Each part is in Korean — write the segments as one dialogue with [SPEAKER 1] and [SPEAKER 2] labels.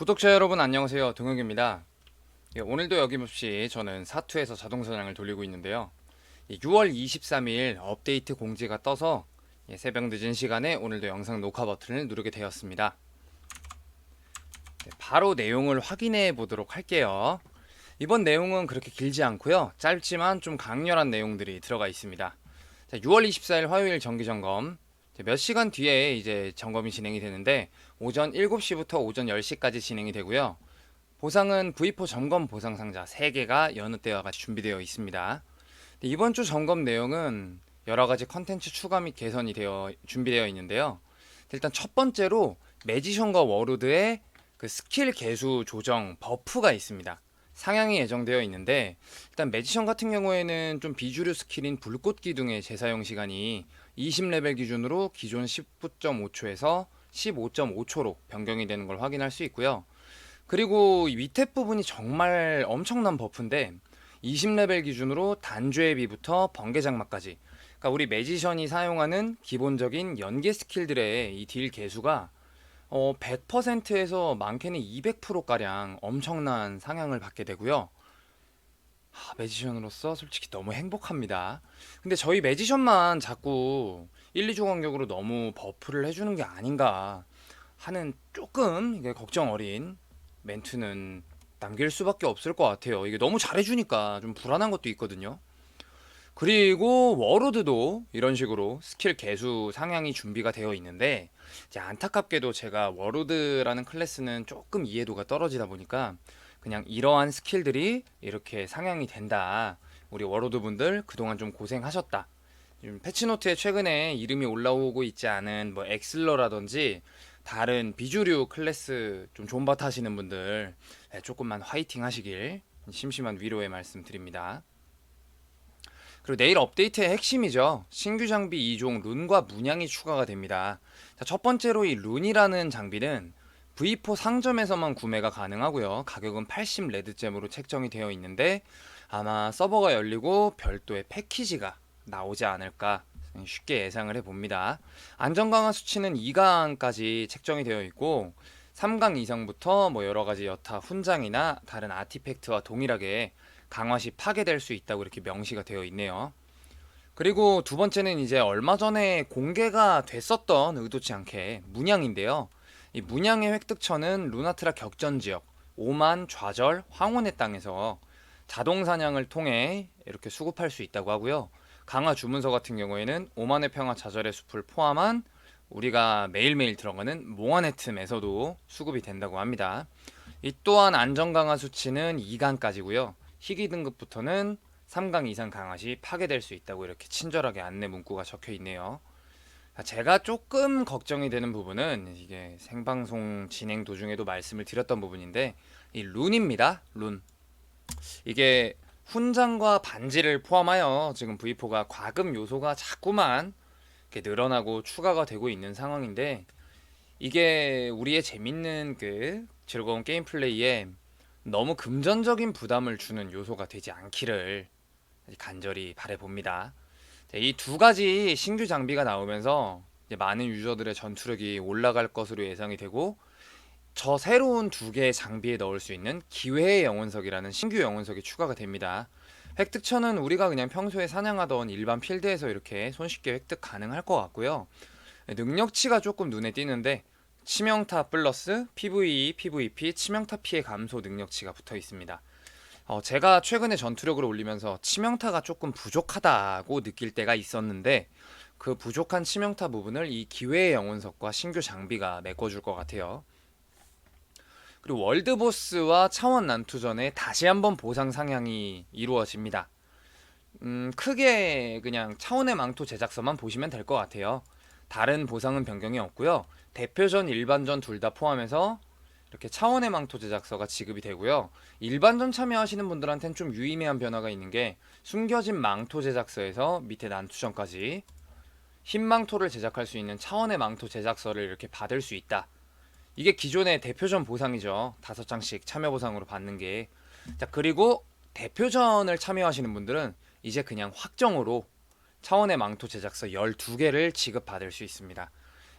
[SPEAKER 1] 구독자 여러분 안녕하세요. 동혁입니다. 예, 오늘도 여김없이 저는 사투에서 자동사냥을 돌리고 있는데요. 예, 6월 23일 업데이트 공지가 떠서 예, 새벽 늦은 시간에 오늘도 영상 녹화 버튼을 누르게 되었습니다. 네, 바로 내용을 확인해 보도록 할게요. 이번 내용은 그렇게 길지 않고요. 짧지만 좀 강렬한 내용들이 들어가 있습니다. 자, 6월 24일 화요일 정기점검 몇 시간 뒤에 이제 점검이 진행이 되는데 오전 7시부터 오전 10시까지 진행이 되고요. 보상은 V4 점검 보상 상자 3개가 여느 때와 같이 준비되어 있습니다. 이번 주 점검 내용은 여러 가지 컨텐츠 추가 및 개선이 되어 준비되어 있는데요. 일단 첫 번째로 매지션과 워로드의 그 스킬 개수 조정 버프가 있습니다. 상향이 예정되어 있는데 일단 매지션 같은 경우에는 좀 비주류 스킬인 불꽃 기둥의 재사용 시간이 20레벨 기준으로 기존 19.5초에서 15.5초로 변경이 되는 걸 확인할 수 있고요. 그리고 이 밑에 부분이 정말 엄청난 버프인데 20레벨 기준으로 단죄비부터 번개 장막까지 그러니까 우리 매지션이 사용하는 기본적인 연계 스킬들의 이 딜 개수가 어 100%에서 많게는 200%가량 엄청난 상향을 받게 되고요. 하, 매지션으로서 솔직히 너무 행복합니다. 근데 저희 매지션만 자꾸 1, 2주 간격으로 너무 버프를 해주는 게 아닌가 하는 조금 이게 걱정 어린 멘트는 남길 수밖에 없을 것 같아요. 이게 너무 잘해주니까 좀 불안한 것도 있거든요. 그리고 워로드도 이런 식으로 스킬 개수 상향이 준비가 되어 있는데 이제 안타깝게도 제가 워로드라는 클래스는 조금 이해도가 떨어지다 보니까 그냥 이러한 스킬들이 이렇게 상향이 된다. 우리 워로드 분들 그동안 좀 고생하셨다. 패치노트에 최근에 이름이 올라오고 있지 않은 뭐 엑슬러라든지 다른 비주류 클래스 좀 존버 타시는 분들 네, 조금만 화이팅 하시길 심심한 위로의 말씀 드립니다. 그리고 내일 업데이트의 핵심이죠. 신규 장비 2종 룬과 문양이 추가가 됩니다. 자, 첫 번째로 이 룬이라는 장비는 V4 상점에서만 구매가 가능하고요. 가격은 80 레드잼으로 책정이 되어 있는데 아마 서버가 열리고 별도의 패키지가 나오지 않을까 쉽게 예상을 해봅니다. 안전 강화 수치는 2강까지 책정이 되어 있고 3강 이상부터 뭐 여러 가지 여타 훈장이나 다른 아티팩트와 동일하게 강화 시 파괴될 수 있다고 이렇게 명시가 되어 있네요. 그리고 두 번째는 이제 얼마 전에 공개가 됐었던 의도치 않게 문양인데요. 이 문양의 획득처는 루나트라 격전 지역, 오만 좌절 황혼의 땅에서 자동 사냥을 통해 이렇게 수급할 수 있다고 하고요. 강화 주문서 같은 경우에는 오만의 평화 좌절의 숲을 포함한 우리가 매일매일 들어가는 몽환의 틈에서도 수급이 된다고 합니다. 이 또한 안전 강화 수치는 2강까지고요. 희귀 등급부터는 3강 이상 강화 시 파괴될 수 있다고 이렇게 친절하게 안내 문구가 적혀 있네요. 제가 조금 걱정이 되는 부분은 이게 생방송 진행 도중에도 말씀을 드렸던 부분인데 이 룬입니다. 룬. 이게 훈장과 반지를 포함하여 지금 V4가 과금 요소가 자꾸만 이렇게 늘어나고 추가가 되고 있는 상황인데 이게 우리의 재밌는 그 즐거운 게임 플레이에 너무 금전적인 부담을 주는 요소가 되지 않기를 간절히 바래봅니다. 이 두 가지 신규 장비가 나오면서 많은 유저들의 전투력이 올라갈 것으로 예상이 되고 저 새로운 두 개의 장비에 넣을 수 있는 기회의 영혼석이라는 신규 영혼석이 추가가 됩니다. 획득처는 우리가 그냥 평소에 사냥하던 일반 필드에서 이렇게 손쉽게 획득 가능할 것 같고요. 능력치가 조금 눈에 띄는데 치명타 플러스 PVE, PVP, 치명타 피해 감소 능력치가 붙어 있습니다. 어, 제가 최근에 전투력을 올리면서 치명타가 조금 부족하다고 느낄 때가 있었는데 그 부족한 치명타 부분을 이 기회의 영혼석과 신규 장비가 메꿔줄 것 같아요. 그리고 월드보스와 차원 난투전에 다시 한번 보상 상향이 이루어집니다. 음, 크게 그냥 차원의 망토 제작서만 보시면 될 것 같아요. 다른 보상은 변경이 없고요. 대표전, 일반전 둘 다 포함해서 이렇게 차원의 망토 제작서가 지급이 되고요. 일반전 참여하시는 분들한테는 좀 유의미한 변화가 있는 게 숨겨진 망토 제작서에서 밑에 난투전까지 흰 망토를 제작할 수 있는 차원의 망토 제작서를 이렇게 받을 수 있다. 이게 기존의 대표전 보상이죠. 다섯 장씩 참여 보상으로 받는 게. 자, 그리고 대표전을 참여하시는 분들은 이제 그냥 확정으로 차원의 망토 제작서 12개를 지급받을 수 있습니다.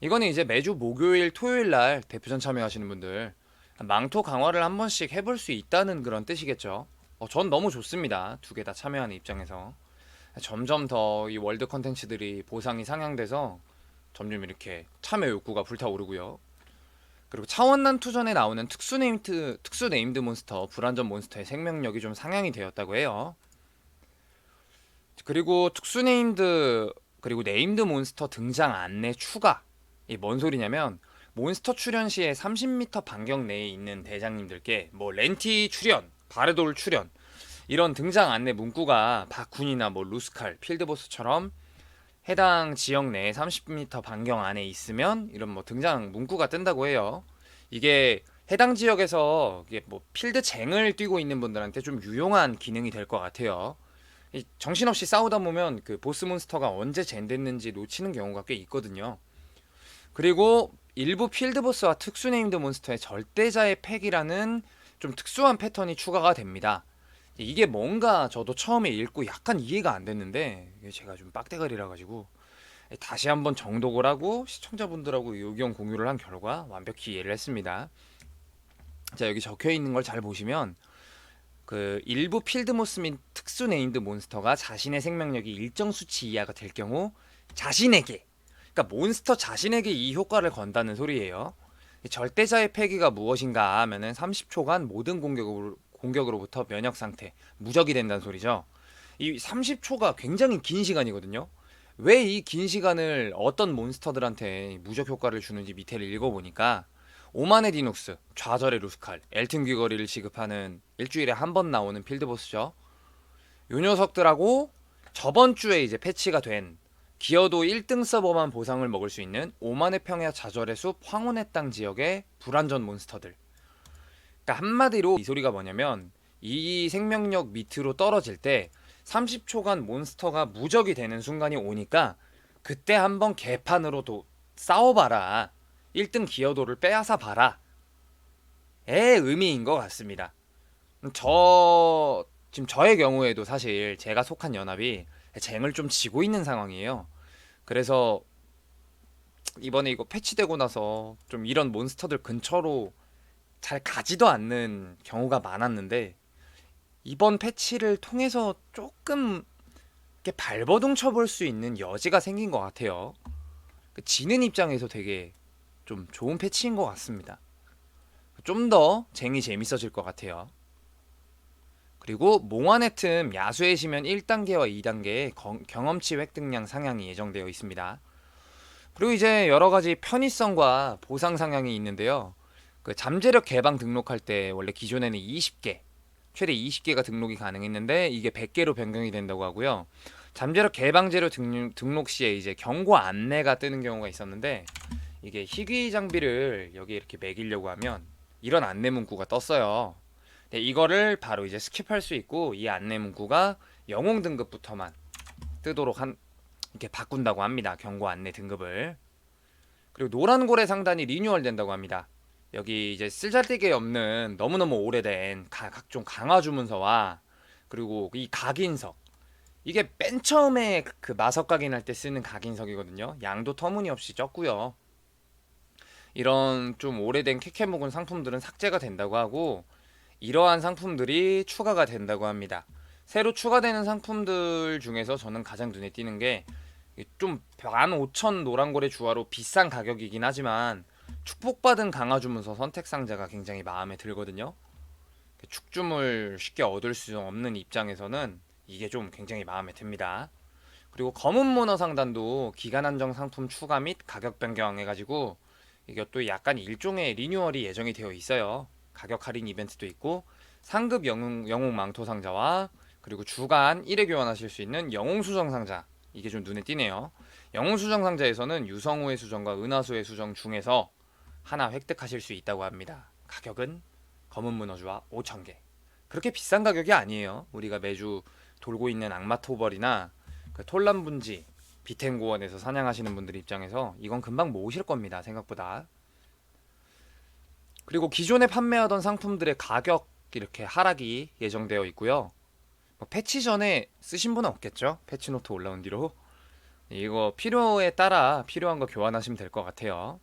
[SPEAKER 1] 이거는 이제 매주 목요일, 토요일 날 대표전 참여하시는 분들 망토 강화를 한 번씩 해볼 수 있다는 그런 뜻이겠죠. 어, 전 너무 좋습니다. 두 개 다 참여하는 입장에서. 점점 더 이 월드 컨텐츠들이 보상이 상향돼서 점점 이렇게 참여 욕구가 불타오르고요. 그리고 차원난 투전에 나오는 특수 네임드 특수 네임드 몬스터 불안전 몬스터의 생명력이 좀 상향이 되었다고 해요. 그리고 특수 네임드 그리고 네임드 몬스터 등장 안내 추가. 이뭔 소리냐면 몬스터 출연 시에 30m 반경 내에 있는 대장님들께 뭐 렌티 출연, 바르돌 출연 이런 등장 안내 문구가 바쿤이나 뭐 루스칼, 필드보스처럼 해당 지역 내에 30m 반경 안에 있으면 이런 뭐 등장 문구가 뜬다고 해요. 이게 해당 지역에서 이게 뭐 필드 쟁을 뛰고 있는 분들한테 좀 유용한 기능이 될 것 같아요. 이 정신없이 싸우다 보면 그 보스 몬스터가 언제 젠됐는지 놓치는 경우가 꽤 있거든요. 그리고 일부 필드보스와 특수 네임드 몬스터의 절대자의 팩이라는 좀 특수한 패턴이 추가가 됩니다. 이게 뭔가 저도 처음에 읽고 약간 이해가 안 됐는데 제가 좀 빡대가리라 가지고 다시 한번 정독을 하고 시청자분들하고 의견 공유를 한 결과 완벽히 이해를 했습니다. 자 여기 적혀 있는 걸 잘 보시면 그 일부 필드모스 및 특수 네임드 몬스터가 자신의 생명력이 일정 수치 이하가 될 경우 자신에게 그러니까 몬스터 자신에게 이 효과를 건다는 소리예요. 이 절대자의 폐기가 무엇인가 하면은 30초간 모든 공격으로, 공격으로부터 면역 상태 무적이 된다는 소리죠. 이 30초가 굉장히 긴 시간이거든요. 왜 이 긴 시간을 어떤 몬스터들한테 무적 효과를 주는지 밑에를 읽어보니까 오만의 디눅스, 좌절의 루스칼, 엘튼 귀거리를 지급하는 일주일에 한 번 나오는 필드보스죠. 요 녀석들하고 저번 주에 이제 패치가 된 기어도 1등 서버만 보상을 먹을 수 있는 오만의 평야 좌절의 숲 황혼의 땅 지역의 불안전 몬스터들. 그러니까 한마디로 이 소리가 뭐냐면 이 생명력 밑으로 떨어질 때 30초간 몬스터가 무적이 되는 순간이 오니까 그때 한번 개판으로 도 싸워봐라. 1등 기여도를 빼앗아 봐라. 의 의미인 것 같습니다. 저 지금 저의 경우에도 사실 제가 속한 연합이 쟁을 좀 지고 있는 상황이에요. 그래서 이번에 이거 패치되고 나서 좀 이런 몬스터들 근처로 잘 가지도 않는 경우가 많았는데 이번 패치를 통해서 조금 이렇게 발버둥 쳐볼 수 있는 여지가 생긴 것 같아요. 그 지는 입장에서 되게 좀 좋은 패치인 것 같습니다. 좀 더 쟁이 재밌어질 것 같아요. 그리고 몽환의 틈 야수의 시면 1단계와 2단계의 경험치 획득량 상향이 예정되어 있습니다. 그리고 이제 여러 가지 편의성과 보상 상향이 있는데요. 그 잠재력 개방 등록할 때 원래 기존에는 20개, 최대 20개가 등록이 가능했는데 이게 100개로 변경이 된다고 하고요. 잠재력 개방제로 등록, 등록 시에 이제 경고 안내가 뜨는 경우가 있었는데 이게 희귀 장비를 여기 이렇게 매기려고 하면 이런 안내 문구가 떴어요. 네, 이거를 바로 이제 스킵할 수 있고 이 안내 문구가 영웅 등급부터만 뜨도록 한 이렇게 바꾼다고 합니다. 경고 안내 등급을. 그리고 노란 고래 상단이 리뉴얼 된다고 합니다. 여기 이제 쓸잘데기 없는 너무너무 오래된 가, 각종 강화 주문서와 그리고 이 각인석 이게 맨 처음에 그 마석 각인할 때 쓰는 각인석이거든요. 양도 터무니없이 적고요. 이런 좀 오래된 캐캐 묵은 상품들은 삭제가 된다고 하고 이러한 상품들이 추가가 된다고 합니다. 새로 추가되는 상품들 중에서 저는 가장 눈에 띄는 게 좀 15,000 노란고래 주화로 비싼 가격이긴 하지만 축복받은 강화 주문서 선택 상자가 굉장히 마음에 들거든요. 축주물 쉽게 얻을 수 없는 입장에서는 이게 좀 굉장히 마음에 듭니다. 그리고 검은 문어 상단도 기간 한정 상품 추가 및 가격 변경 해가지고 이것도 약간 일종의 리뉴얼이 예정이 되어 있어요. 가격 할인 이벤트도 있고 상급 영웅, 영웅 망토 상자와 그리고 주간 1회 교환하실 수 있는 영웅 수정 상자 이게 좀 눈에 띄네요. 영웅 수정 상자에서는 유성우의 수정과 은하수의 수정 중에서 하나 획득하실 수 있다고 합니다. 가격은 검은 문어주와 5,000개. 그렇게 비싼 가격이 아니에요. 우리가 매주 돌고 있는 악마토벌이나 그 톨란분지, 비텐고원에서 사냥하시는 분들 입장에서 이건 금방 모으실 겁니다. 생각보다. 그리고 기존에 판매하던 상품들의 가격 이렇게 하락이 예정되어 있고요. 뭐 패치 전에 쓰신 분은 없겠죠? 패치 노트 올라온 뒤로. 이거 필요에 따라 필요한 거 교환하시면 될 것 같아요.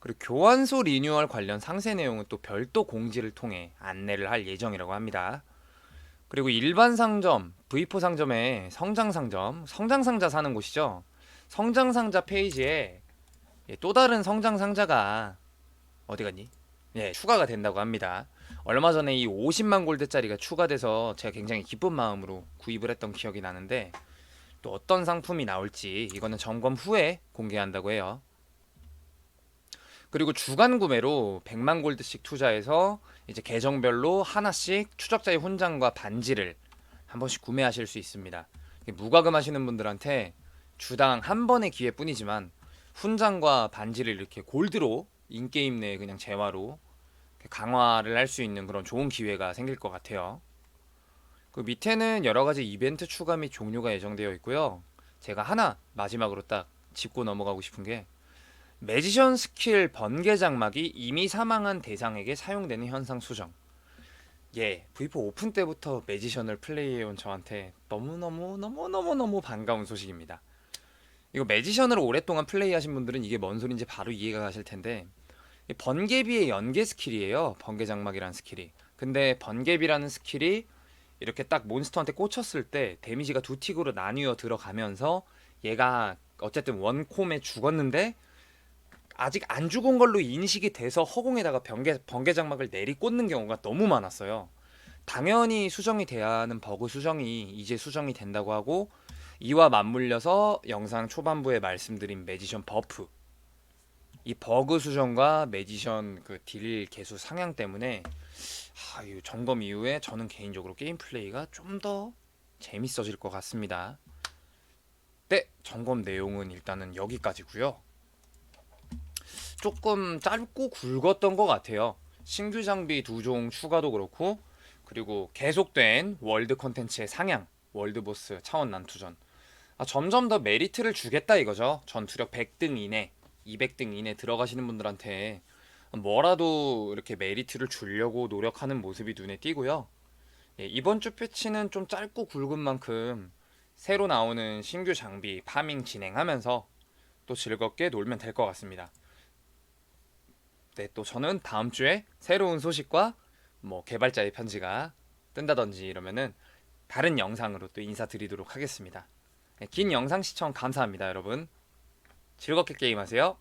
[SPEAKER 1] 그리고 교환소 리뉴얼 관련 상세 내용은 또 별도 공지를 통해 안내를 할 예정이라고 합니다. 그리고 일반 상점, V4 상점에 성장 상점, 성장 상자 사는 곳이죠. 성장 상자 페이지에 예, 또 다른 성장 상자가 어디 갔니? 예, 추가가 된다고 합니다. 얼마 전에 이 50만 골드짜리가 추가돼서 제가 굉장히 기쁜 마음으로 구입을 했던 기억이 나는데 또 어떤 상품이 나올지 이거는 점검 후에 공개한다고 해요. 그리고 주간 구매로 100만 골드씩 투자해서 이제 계정별로 하나씩 추적자의 훈장과 반지를 한 번씩 구매하실 수 있습니다. 무과금 하시는 분들한테 주당 한 번의 기회뿐이지만 훈장과 반지를 이렇게 골드로 인게임 내에 그냥 재화로 강화를 할 수 있는 그런 좋은 기회가 생길 것 같아요. 그 밑에는 여러 가지 이벤트 추가 및 종료가 예정되어 있고요. 제가 하나 마지막으로 딱 짚고 넘어가고 싶은 게 매지션 스킬 번개 장막이 이미 사망한 대상에게 사용되는 현상 수정. 예, V4 오픈 때부터 매지션을 플레이해온 저한테 너무너무 너무너무너무 반가운 소식입니다. 이거 매지션을 오랫동안 플레이하신 분들은 이게 뭔 소린지 바로 이해가 가실 텐데 이 번개비의 연계 스킬이에요. 번개 장막이라는 스킬이. 근데 번개비라는 스킬이 이렇게 딱 몬스터한테 꽂혔을 때 데미지가 두 틱으로 나뉘어 들어가면서 얘가 어쨌든 원콤에 죽었는데 아직 안 죽은 걸로 인식이 돼서 허공에다가 번개, 번개 장막을 내리 꽂는 경우가 너무 많았어요. 당연히 수정이 돼야 하는 버그 수정이 이제 수정이 된다고 하고 이와 맞물려서 영상 초반부에 말씀드린 매지션 버프 이 버그 수정과 매지션 그 딜 개수 상향 때문에 하, 이 점검 이후에 저는 개인적으로 게임 플레이가 좀 더 재밌어질 것 같습니다. 네, 점검 내용은 일단은 여기까지고요. 조금 짧고 굵었던 것 같아요. 신규 장비 두 종 추가도 그렇고 그리고 계속된 월드 컨텐츠의 상향, 월드 보스 차원 난투전. 아, 점점 더 메리트를 주겠다 이거죠. 전투력 100등 이내, 200등 이내 들어가시는 분들한테 뭐라도 이렇게 메리트를 주려고 노력하는 모습이 눈에 띄고요. 예, 이번 주 패치는 좀 짧고 굵은 만큼 새로 나오는 신규 장비 파밍 진행하면서 또 즐겁게 놀면 될 것 같습니다. 네, 또 저는 다음 주에 새로운 소식과 뭐 개발자의 편지가 뜬다든지 이러면은 다른 영상으로 또 인사드리도록 하겠습니다. 네, 긴 영상 시청 감사합니다, 여러분. 즐겁게 게임하세요.